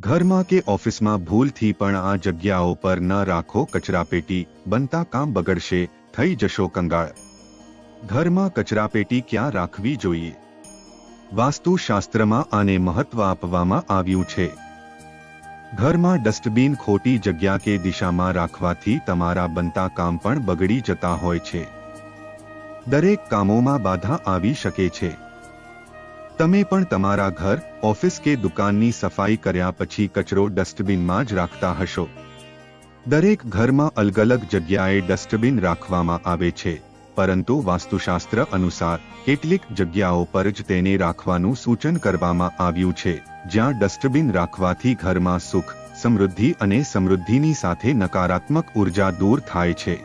ઘરમાં કે ઓફિસમાં ભૂલથી પણ આ જગ્યાઓ પર ન રાખો કચરાપેટી બનતા કામ બગડશે, થઈ જશો કંગાળ. ઘરમાં કચરાપેટી ક્યાં રાખવી જોઈએ? વાસ્તુશાસ્ત્રમાં આને મહત્વ આપવામાં આવ્યું છે. ઘરમાં ડસ્ટબિન ખોટી જગ્યા કે દિશામાં રાખવાથી તમારા બનતા કામ પણ બગડી જતા હોય છે. દરેક કામોમાં બાધા આવી શકે છે. તમે પણ તમારા ઘર, ઓફિસ કે દુકાનની સફાઈ કર્યા પછી કચરો ડસ્ટબિનમાં જ રાખતા હશો. દરેક ઘરમાં અલગ અલગ જગ્યાએ ડસ્ટબિન રાખવામાં આવે છે, પરંતુ વાસ્તુશાસ્ત્ર અનુસાર કેટલીક જગ્યાઓ પર જ તેને રાખવાનું સૂચન કરવામાં આવ્યું છે, જ્યાં ડસ્ટબિન રાખવાથી ઘરમાં સુખ, સમૃદ્ધિ અને સમૃદ્ધિની સાથે નકારાત્મક ઊર્જા દૂર થાય છે.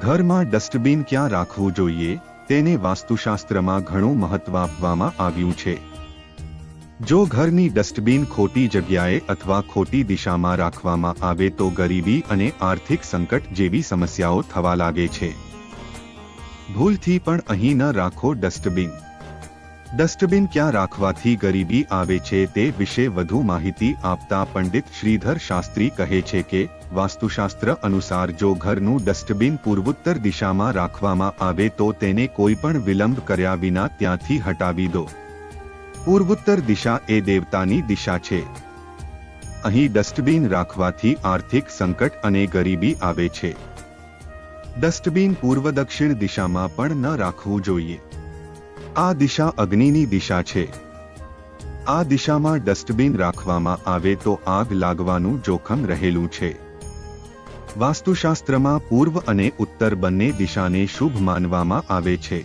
ઘરમાં ડસ્ટબિન ક્યાં રાખવું જોઈએ? તેને વાસ્તુશાસ્ત્રમાં ઘણું મહત્વ આપવામાં આવ્યું છે. જો ઘરની ડસ્ટબિન ખોટી જગ્યાએ અથવા ખોટી દિશામાં રાખવામાં આવે તો ગરીબી અને આર્થિક સંકટ જેવી સમસ્યાઓ થવા લાગે છે. ભૂલથી પણ અહીં ન રાખો ડસ્ટબિન. ડસ્ટબિન ક્યાં રાખવાથી ગરીબી આવે છે તે વિશે વધુ માહિતી આપતા પંડિત શ્રીધર શાસ્ત્રી કહે છે કે, વાસ્તુશાસ્ત્ર અનુસાર જો ઘરનું ડસ્ટબિન પૂર્વોત્તર દિશામાં રાખવામાં આવે તો તેને કોઈ પણ વિલંબ કર્યા વિના ત્યાંથી હટાવી દો. પૂર્વોત્તર દિશા એ દેવતાની દિશા છે. અહીં ડસ્ટબિન રાખવાથી આર્થિક સંકટ અને ગરીબી આવે છે. ડસ્ટબિન પૂર્વ દક્ષિણ દિશામાં પણ ન રાખવું જોઈએ. આ દિશા અગ્નિની દિશા છે. આ દિશામાં ડસ્ટબિન રાખવામાં આવે તો આગ લાગવાનું જોખમ રહેલું છે. વાસ્તુશાસ્ત્રમાં પૂર્વ અને ઉત્તર બંને દિશાને શુભ માનવામાં આવે છે.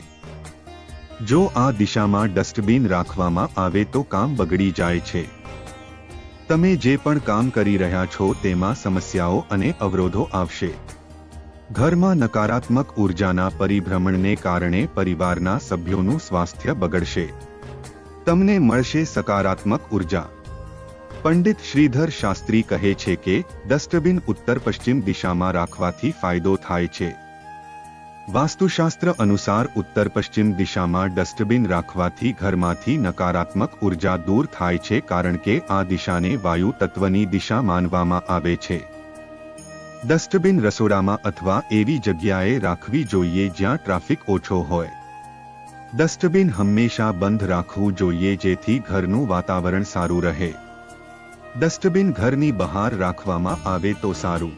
જો આ દિશામાં ડસ્ટબિન રાખવામાં આવે તો કામ બગડી જાય છે. તમે જે પણ કામ કરી રહ્યા છો તેમાં સમસ્યાઓ અને અવરોધો આવશે. ઘરમાં નકારાત્મક ઉર્જાના પરિભ્રમણને કારણે પરિવારના સભ્યોનું સ્વાસ્થ્ય બગડશે. તમને મળશે સકારાત્મક ઊર્જા. પંડિત શ્રીધર શાસ્ત્રી કહે છે કે, ડસ્ટબિન ઉત્તર પશ્ચિમ દિશામાં રાખવાથી ફાયદો થાય છે. વાસ્તુશાસ્ત્ર અનુસાર ઉત્તર પશ્ચિમ દિશામાં ડસ્ટબિન રાખવાથી ઘરમાંથી નકારાત્મક ઊર્જા દૂર થાય છે કારણ કે આ દિશાને વાયુ તત્વની દિશા માનવામાં આવે છે. ડસ્ટબિન રસોડામાં અથવા એવી જગ્યાએ રાખવી જોઈએ જ્યાં ટ્રાફિક ઓછો હોય. ડસ્ટબિન હંમેશા બંધ રાખવું જોઈએ જેથી ઘરનું વાતાવરણ સારું રહે. ડસ્ટબિન ઘરની બહાર રાખવામાં આવે તો સારું.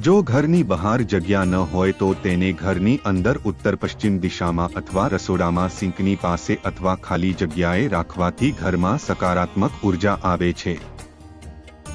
જો ઘરની બહાર જગ્યા ન હોય તો તેને ઘરની અંદર ઉત્તર પશ્ચિમ દિશામાં અથવા રસોડામાં સિંકની પાસે અથવા ખાલી જગ્યાએ રાખવાથી ઘરમાં સકારાત્મક ઊર્જા આવે છે.